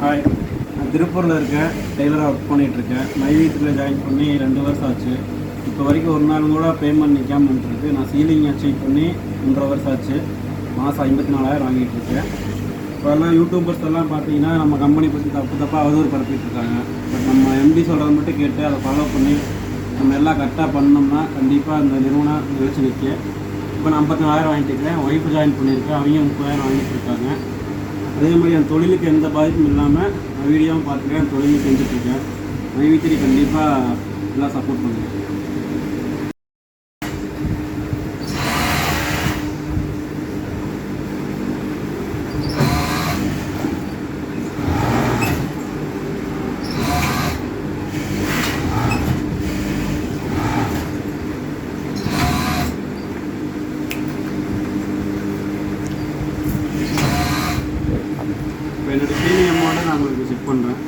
Hi நான் திருப்பூரில் இருக்கேன். டெய்லராக ஒர்க் பண்ணிகிட்ருக்கேன் மைவீத்தில் ஜாயின் பண்ணி ரெண்டு வருஷம் ஆச்சு. இப்போ வரைக்கும் ஒரு நாள் கூட பேமெண்ட் நிற்காமல் இருக்கு நான் சீலிங் அச்சீவ் பண்ணி ஒன்றரை வருஷம் ஆச்சு. மாதம் ஐம்பத்தி நாலாயிரம் வாங்கிட்டு இருக்கேன் இப்போ எல்லாம் யூடியூபர்ஸ் எல்லாம் பார்த்தீங்கன்னா நம்ம கம்பெனி பற்றி தப்பு தப்பாக அவதூறு பரப்பிட்டு இருக்காங்க பட் நம்ம எம்டி சொல்கிறத மட்டும் கேட்டு அதை ஃபாலோ பண்ணி நம்ம எல்லாம் கரெக்டாக பண்ணோம்னா கண்டிப்பாக அந்த நிறுவனம் நிலைச்சு நிற்க. இப்போ நான் ஐம்பத்தி நாலாயிரம் வாங்கிட்டு இருக்கேன் ஒய்ஃப் ஜாயின் பண்ணியிருக்கேன். அவங்க முப்பதாயிரம் வாங்கிட்டு இருக்காங்க அதே மாதிரி என் தொழிலுக்கு எந்த பாதிப்பும் இல்லாமல் நான் வீடியோவும் பார்த்துருக்கேன் தொழிலும் செஞ்சுட்ருக்கேன் மைவித்திரி கண்டிப்பாக எல்லாம் சப்போர்ட் பண்ணுறேன் நான் உங்களுக்கு செக் பண்ணுறேன்